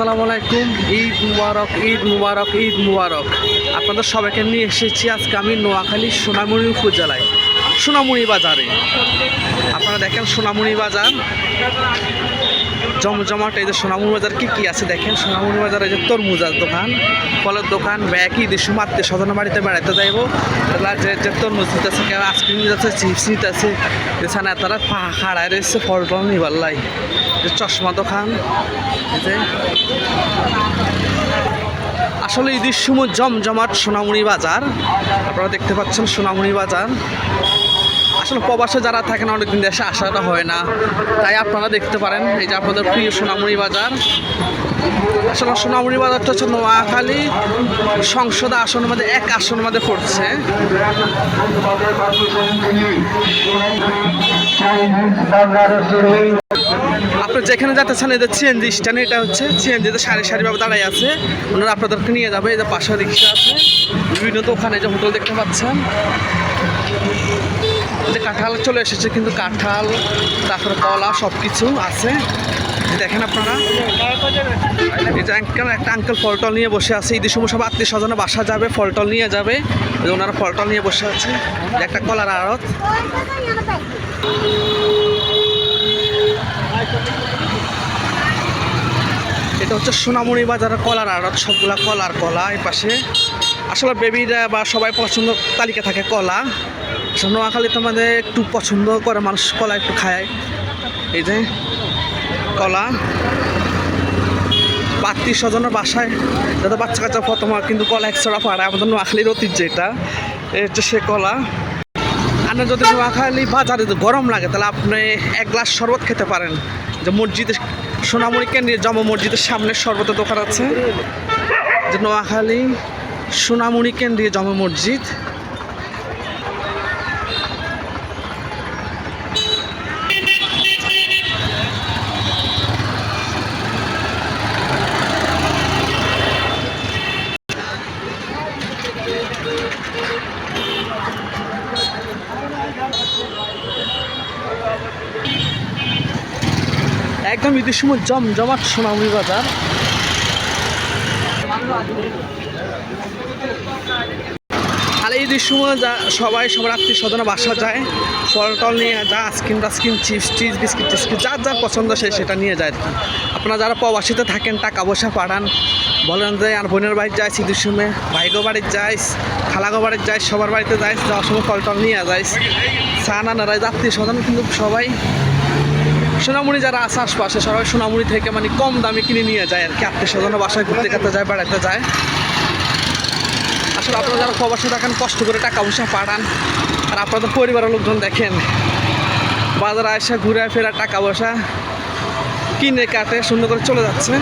আসসালামু আলাইকুম, ঈদ মুবারক ঈদ মুবারক ঈদ মুবারক। আপনাদের সবাইকে নিয়ে এসেছি আজকে আমি নোয়াখালী সোনামণি উপজেলায় সোনামণি বাজারে। আপনারা দেখেন সোনামণি বাজার। জমজমাট, এই যে সোনামণি বাজার, কি কি আছে দেখেন? সোনামণি বাজারে যে তরমুজার দোকান, ফলের দোকান ব্যাগ ঈদ আত্মীয় স্বজনের বাড়িতে বেড়াতে যাইব। যে যে তরমুজ নিতেছে কেউ আইসক্রিম নিতেছে, চিপস নিতেছে, এছাড়া তারা খাড়ায় রয়েছে ফল টল নিবার লাই। চশমা দোকান আসলে ঈদের সময় জমজমাট সোনামণি বাজার, আপনারা দেখতে পাচ্ছেন সোনামণি বাজার। আসলে প্রবাসে যারা থাকেন, অনেকদিন দেশে আসাটা হয় না। তাই আপনারা দেখতে পারেন, এই যে আপনাদের প্রিয় সোনামণি বাজার। আসলে সোনামণি বাজারটা হচ্ছে নোয়াখালী সংসদ আসন মধ্যে, এক আসন মধ্যে পড়ছে। আপনি যেখানে যেতে চান এদের সিএনজি স্ট্যান্ড এটা হচ্ছে সিএনজিতে সারি সারিভাবে দাঁড়াই আছে। ওনারা আপনাদেরকে নিয়ে যাবে যে পাশে রিক্সা আছে। বিভিন্ন দোকানে যে হোটেল দেখতে পাচ্ছেন। যে কাঁঠাল চলে এসেছে, কিন্তু কাঁঠাল, তারপরে কলা সব কিছু আছে। দেখেন আপনারা। এই যে আঙ্কেল, একটা আঙ্কেল ফলটল নিয়ে বসে আছে। ঈদের সময় সব আত্মীয় স্বজনে বাসা যাবে ফলটল নিয়ে যাবে। ওনারা ফলটল নিয়ে বসে আছে। একটা কলার আড়ত। এটা হচ্ছে সোনামণি বাজারের কলার আড়ত সবগুলা কলার কলা এই পাশে। আসলে বেবিরা বা সবাই পছন্দ তালিকা থাকে কলা। নোয়াখালীতে আমাদের একটু পছন্দ করে, মানুষ কলা একটু খায়। এই যে কলা। আত্মীয় স্বজনের বাসায় যাতে বাচ্চা কাচ্চা প্রথম কিন্তু কলা একশোটা পাড়ায় আমাদের নোয়াখালীর ঐতিহ্য এটা। হচ্ছে সে কলা। আপনার যদি নোয়াখালী বাজারে গরম লাগে, তাহলে আপনি এক গ্লাস শরবত খেতে পারেন। যে মসজিদের সোনামণি কেন্দ্রের জমা মসজিদের সামনে শরবতের দোকান আছে। যে নোয়াখালী সোনামণি কেন্দ্রীয় জমা মসজিদ একদম ঈদের সময় জমজমাট সোনামণি বাজার। আর ঈদের সময় যা সবাই, সবার আত্মীয় স্বজনে বাসা যায় টল নিয়ে যা আইসক্রিম টাইসক্রিম চিপস টিপস বিস্কিট টিস্কিট যার যার পছন্দ সে সেটা নিয়ে যায় আপনারা যারা প্রবাসীতে থাকেন, টাকা পয়সা পাঠান, বলেন যে আর বোনের বাড়িতে যাই ঈদের সময়, ভাইগো বাড়িতে যাইস, খালাগো বাড়িতে যাইস, সবার বাড়িতে যাইস, যাওয়ার সময় ফল টল নিয়ে যাইস, চা নানারা আত্মীয় স্বজন কিন্তু সবাই সোনামুড়ি যারা আছে আশপাশে, সবাই সোনামুড়ি থেকে মানে কম দামে কিনে নিয়ে যায় আর কি। আত্মীয় স্বজন বাসায় ঘুরতে খেতে যায়, বেড়াতে যায়। আসলে আপনারা যারা প্রবাসে থাকেন কষ্ট করে টাকা পয়সা পাঠান। আর আপনাদের পরিবারের লোকজন দেখেন, বাজারে আসে ঘুরে ফেরা টাকা পয়সা কিনে কাটে, সুন্দর করে চলে যাচ্ছে।